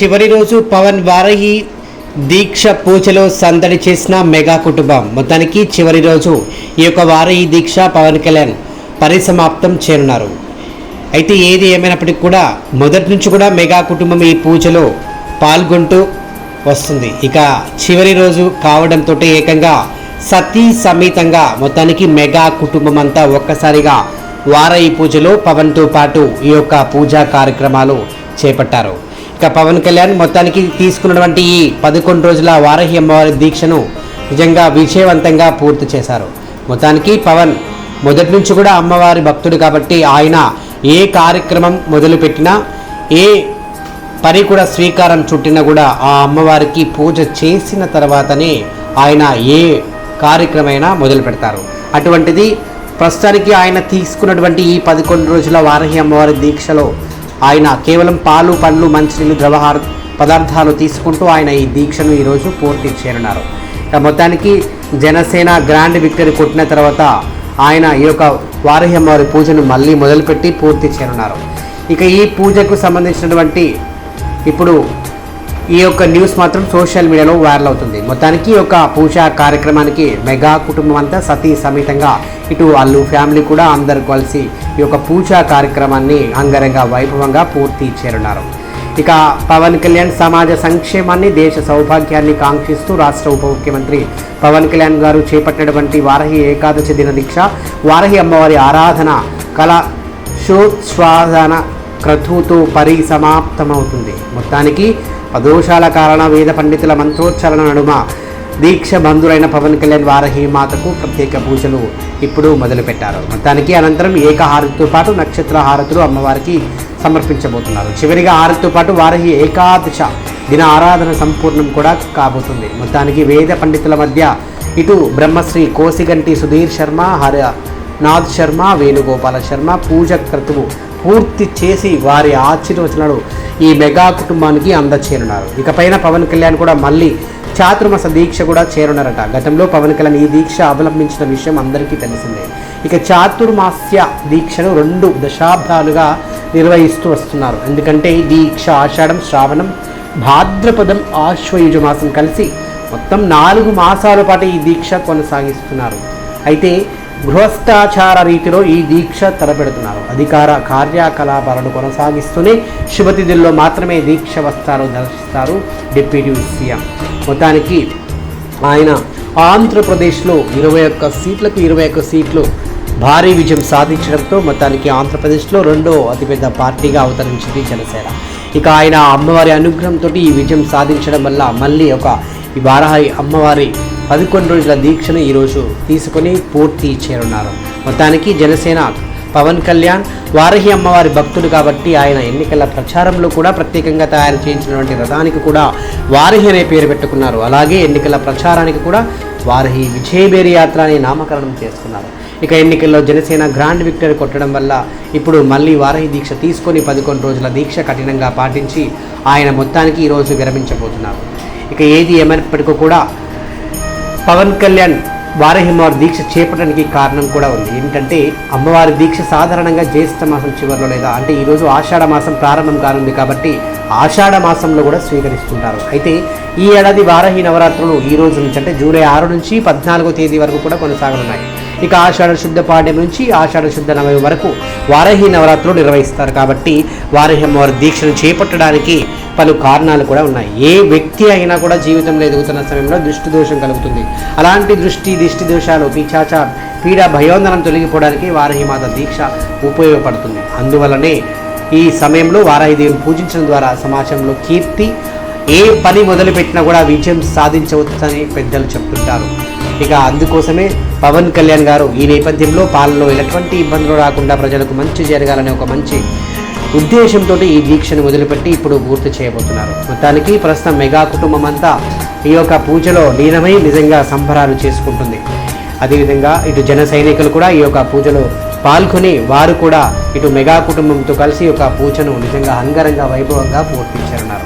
చివరి రోజు పవన్ వారహి దీక్ష పూజలో సందడి చేసిన మెగా కుటుంబం. మొత్తానికి చివరి రోజు ఈ యొక్క వారహి దీక్ష పవన్ కళ్యాణ్ పరిసమాప్తం చేరున్నారు అయితే ఏది ఏమైనప్పటికీ కూడా మొదటి నుంచి కూడా మెగా కుటుంబం ఈ పూజలో పాల్గొంటూ వస్తుంది. ఇక చివరి రోజు కావడంతో ఏకంగా సతీ సమేతంగా మొత్తానికి మెగా కుటుంబం అంతా ఒక్కసారిగా వారహి పూజలో పవన్తో పాటు ఈ యొక్క పూజా కార్యక్రమాలు చేపట్టారు. ఇక పవన్ కళ్యాణ్ మొత్తానికి తీసుకున్నటువంటి ఈ పదకొండు రోజుల వారహి అమ్మవారి దీక్షను నిజంగా విజయవంతంగా పూర్తి చేశారు. మొత్తానికి పవన్ మొదటి నుంచి కూడా అమ్మవారి భక్తుడు కాబట్టి ఆయన ఏ కార్యక్రమం మొదలుపెట్టినా ఏ పని కూడా స్వీకారం చుట్టినా కూడా ఆ అమ్మవారికి పూజ చేసిన తర్వాతనే ఆయన ఏ కార్యక్రమైనా మొదలు పెడతారు. అటువంటిది ప్రస్తుతానికి ఆయన తీసుకున్నటువంటి ఈ పదకొండు రోజుల వారహి అమ్మవారి దీక్షలో ఆయన కేవలం పాలు పండ్లు మంచినీళ్ళు ద్రవహార పదార్థాలు తీసుకుంటూ ఆయన ఈ దీక్షను ఈరోజు పూర్తి చేరున్నారు ఇక మొత్తానికి జనసేన గ్రాండ్ విక్టరీ కొట్టిన తర్వాత ఆయన ఈ యొక్క వారహ్యమ్మవారి పూజను మళ్ళీ మొదలుపెట్టి పూర్తి చేరున్నారు ఇక ఈ పూజకు సంబంధించినటువంటి ఇప్పుడు ఈ యొక్క న్యూస్ మాత్రం సోషల్ మీడియాలో వైరల్ అవుతుంది. మొత్తానికి ఈ యొక్క పూజా కార్యక్రమానికి మెగా కుటుంబం అంతా సతీ సమేతంగా ఇటు వాళ్ళు ఫ్యామిలీ కూడా అందరు కలిసి ఈ యొక్క పూజా కార్యక్రమాన్ని అంగరంగ వైభవంగా పూర్తి చేరున్నారు. ఇక పవన్ కళ్యాణ్ సమాజ సంక్షేమాన్ని దేశ సౌభాగ్యాన్ని కాంక్షిస్తూ రాష్ట్ర ఉప ముఖ్యమంత్రి పవన్ కళ్యాణ్ గారు చేపట్టినటువంటి వారహి ఏకాదశి దిన దీక్ష వారహి అమ్మవారి ఆరాధన కళ శోశ్వాసన క్రతువుతో పరిసమాప్తమవుతుంది. మొత్తానికి పదోషాల కారణ వేద పండితుల మంత్రోచ్చరణ నడుమ. దీక్ష బంధురైన పవన్ కళ్యాణ్ వారహి మాతకు ప్రత్యేక పూజలు ఇప్పుడు మొదలుపెట్టారు. మొత్తానికి అనంతరం ఏకహారతితో పాటు నక్షత్ర హారతులు అమ్మవారికి సమర్పించబోతున్నారు. చివరిగా హారతితో పాటు వారహి ఏకాదశ దిన ఆరాధన సంపూర్ణం కూడా కాబోతుంది. మొత్తానికి వేద పండితుల మధ్య ఇటు బ్రహ్మశ్రీ కోసిగంటి సుధీర్ శర్మ హర నాథ్ శర్మ వేణుగోపాల శర్మ పూజ క్రతువు పూర్తి చేసి వారి ఆశీర్వచనాలు ఈ మెగా కుటుంబానికి అందచేరున్నారు ఇకపైన పవన్ కళ్యాణ్ కూడా మళ్ళీ చాతుర్మాస దీక్ష కూడా చేరున్నారట గతంలో పవన్ కళ్యాణ్ ఈ దీక్ష అవలంబించిన విషయం అందరికీ తెలిసిందే. ఇక చాతుర్మాస్య దీక్షను రెండు దశాబ్దాలుగా నిర్వహిస్తూ వస్తున్నారు. ఎందుకంటే ఈ దీక్ష ఆషాఢం శ్రావణం భాద్రపదం ఆశ్వయుజ మాసం కలిసి మొత్తం నాలుగు మాసాల పాటు ఈ దీక్ష కొనసాగిస్తున్నారు. అయితే గృహస్థాచార రీతిలో ఈ దీక్ష తలపెడుతున్నారు. అధికార కార్యకలాపాలను కొనసాగిస్తూనే శుభతిథుల్లో మాత్రమే దీక్ష వస్త్రాలు దర్శిస్తారు డిప్యూటీ సీఎం. మొత్తానికి ఆయన ఆంధ్రప్రదేశ్లో ఇరవై ఒక్క సీట్లకు ఇరవై ఒక్క సీట్లు భారీ విజయం సాధించడంతో మొత్తానికి ఆంధ్రప్రదేశ్లో రెండో అతిపెద్ద పార్టీగా అవతరించింది జనసేన. ఇక ఆయన అమ్మవారి అనుగ్రహంతో ఈ విజయం సాధించడం వల్ల మళ్ళీ ఒక ఈ వారాహి అమ్మవారి పదకొండు రోజుల దీక్షను ఈరోజు తీసుకొని పూర్తి చేరున్నారు మొత్తానికి జనసేన పవన్ కళ్యాణ్ వారహి అమ్మవారి భక్తుడు కాబట్టి ఆయన ఎన్నికల ప్రచారంలో కూడా ప్రత్యేకంగా తయారు చేయించినటువంటి రథానికి కూడా వారహి అనే పేరు పెట్టుకున్నారు. అలాగే ఎన్నికల ప్రచారానికి కూడా వారహి విజయబేరి యాత్ర అని నామకరణం చేసుకున్నారు ఇక ఎన్నికల్లో జనసేన గ్రాండ్ విక్టరీ కొట్టడం వల్ల ఇప్పుడు మళ్ళీ వారహి దీక్ష తీసుకొని పదకొండు రోజుల దీక్ష కఠినంగా పాటించి ఆయన మొత్తానికి ఈరోజు విరమించబోతున్నారు. ఇక ఏది ఏమైనప్పటికీ కూడా పవన్ కళ్యాణ్ వారహిమవారి దీక్ష చేపట్టడానికి కారణం కూడా ఉంది. ఏంటంటే అమ్మవారి దీక్ష సాధారణంగా జ్యేష్ఠ మాసం చివరిలో లేదా అంటే ఈరోజు ఆషాఢ మాసం ప్రారంభం కానుంది కాబట్టి ఆషాఢ మాసంలో కూడా స్వీకరిస్తుంటారు. అయితే ఈ ఏడాది వారహి నవరాత్రులు ఈ రోజు నుంచి అంటే జూలై ఆరు నుంచి పద్నాలుగో తేదీ వరకు కూడా కొనసాగనున్నాయి. ఇక ఆషాఢ శుద్ధ పాడ్యం నుంచి ఆషాఢ శుద్ధ నవమి వరకు వారహి నవరాత్రులు నిర్వహిస్తారు కాబట్టి వారహి అమ్మవారి దీక్షను చేపట్టడానికి పలు కారణాలు కూడా ఉన్నాయి. ఏ వ్యక్తి అయినా కూడా జీవితంలో ఎదుగుతున్న సమయంలో దృష్టి దోషం కలుగుతుంది. అలాంటి దృష్టి దిష్టి దోషాలు పిచాచ పీడ భయోందనం తొలగిపోవడానికి వారహిమాత దీక్ష ఉపయోగపడుతుంది. అందువలనే ఈ సమయంలో వారాహిదేవిని పూజించడం ద్వారా సమాజంలో కీర్తి ఏ పని మొదలుపెట్టినా కూడా విజయం సాధించవచ్చని పెద్దలు చెప్తుంటారు. ఇక అందుకోసమే పవన్ కళ్యాణ్ గారు ఈ నేపథ్యంలో పాలనలో ఎటువంటి ఇబ్బందులు రాకుండా ప్రజలకు మంచి జరగాలనే ఒక మంచి ఉద్దేశంతో ఈ దీక్షను వదిలిపెట్టి ఇప్పుడు పూర్తి చేయబోతున్నారు. మొత్తానికి ప్రస్తుతం మెగా కుటుంబం అంతా ఈ యొక్క పూజలో లీనమై నిజంగా సంబరాలు చేసుకుంటుంది. అదేవిధంగా ఇటు జన సైనికులు కూడా ఈ యొక్క పూజలో పాల్గొని వారు కూడా ఇటు మెగా కుటుంబంతో కలిసి ఈ యొక్క పూజను నిజంగా అంగరంగ వైభవంగా పూర్తించారన్నారు.